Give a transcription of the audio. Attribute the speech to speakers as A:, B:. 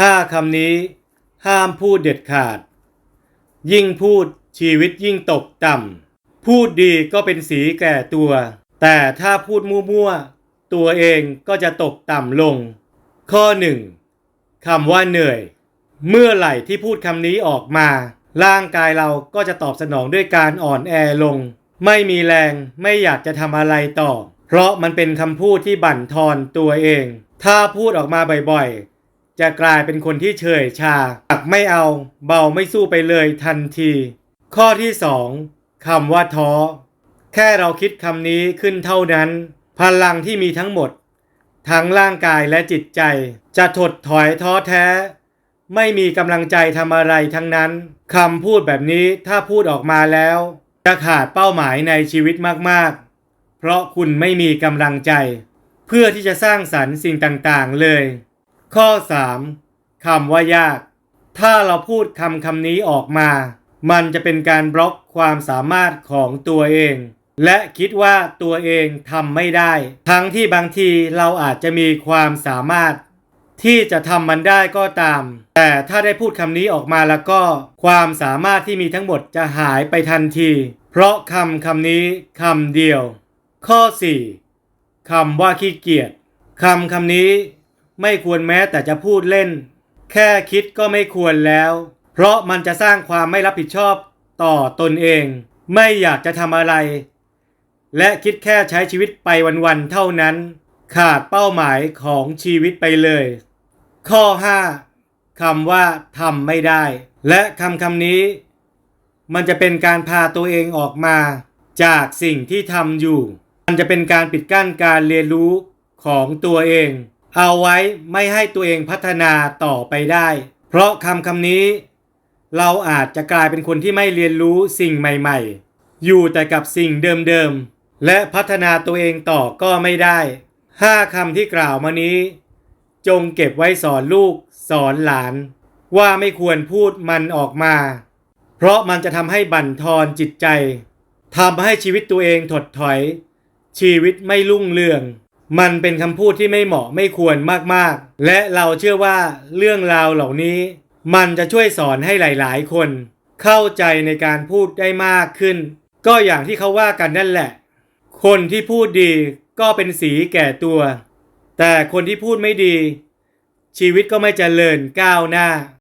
A: ห้าคำนี้ ห้ามพูดเด็ดขาด ยิ่งพูดชีวิตยิ่งตกต่ำ พูดดีก็เป็นสีแก่ตัว แต่ถ้าพูดมั่วๆ ตัวเองก็จะตกต่ำลง ข้อหนึ่งคำว่าเหนื่อย เมื่อไหร่ที่พูดคำนี้ออกมา ร่างกายเราก็จะตอบสนองด้วยการอ่อนแอลง ไม่มีแรงไม่อยากจะทำอะไรต่อ เพราะมันเป็นคำพูดที่บั่นทอนตัวเอง ถ้าพูดออกมาบ่อยๆ จะกลายเป็นคนที่เฉยชาอักไม่เอาเบาไม่สู้ไปเลยทันที ข้อที่สองคำว่าท้อ แค่เราคิดคำนี้ขึ้นเท่านั้น พลังที่มีทั้งหมด ทั้งร่างกายและจิตใจ จะถดถอยท้อแท้ ไม่มีกำลังใจทำอะไรทั้งนั้นคำพูดแบบนี้ถ้าพูดออกมาแล้ว จะขาดเป้าหมายในชีวิตมากๆ เพราะคุณไม่มีกำลังใจ เพื่อที่จะสร้างสรรค์สิ่งต่างๆเลย ข้อ 3. คำว่ายาก ถ้าเราพูดคำคำนี้ออกมา มันจะเป็นการบล็อกความสามารถของตัวเอง และคิดว่าตัวเองทำไม่ได้ ทั้งที่บางทีเราอาจจะมีความสามารถ ที่จะทำมันได้ก็ตาม แต่ถ้าได้พูดคำนี้ออกมาแล้วก็ ความสามารถที่มีทั้งหมดจะหายไปทันที เพราะคำคำนี้คำเดียว ข้อ 4. คำว่าขี้เกียจคำคำนี้ ไม่ควรแม้แต่จะพูดเล่น แค่คิดก็ไม่ควรแล้ว เพราะมันจะสร้างความไม่รับผิดชอบต่อตนเอง ไม่อยากจะทำอะไร และคิดแค่ใช้ชีวิตไปวันๆเท่านั้น ขาดเป้าหมายของชีวิตไปเลย ข้อ 5. คำว่าทำไม่ได้ และคำคำนี้ มันจะเป็นการพาตัวเองออกมา จากสิ่งที่ทำอยู่ มันจะเป็นการปิดกั้นการเรียนรู้ของตัวเอง เอาไว้ไม่ให้ตัวเองพัฒนาต่อไปได้ เพราะคำคำนี้ เราอาจจะกลายเป็นคนที่ไม่เรียนรู้สิ่งใหม่ ๆ อยู่แต่กับสิ่งเดิมๆ และพัฒนาตัวเองต่อก็ไม่ได้ห้าคำที่กล่าวมานี้ จงเก็บไว้สอนลูกสอนหลาน ว่าไม่ควรพูดมันออกมา เพราะมันจะทำให้บั่นทอนจิตใจทำให้ชีวิตตัวเองถดถอย ชีวิตไม่รุ่งเรือง มันเป็นคำพูดที่ไม่เหมาะไม่ควรมากๆ และเราเชื่อว่าเรื่องราวเหล่านี้ มันจะช่วยสอนให้หลายๆ คน เข้าใจในการพูดได้มากขึ้น ก็อย่างที่เขาว่ากันนั่นแหละ คนที่พูดดีก็เป็นสีแก่ตัว แต่คนที่พูดไม่ดี ชีวิตก็ไม่เจริญก้าวหน้า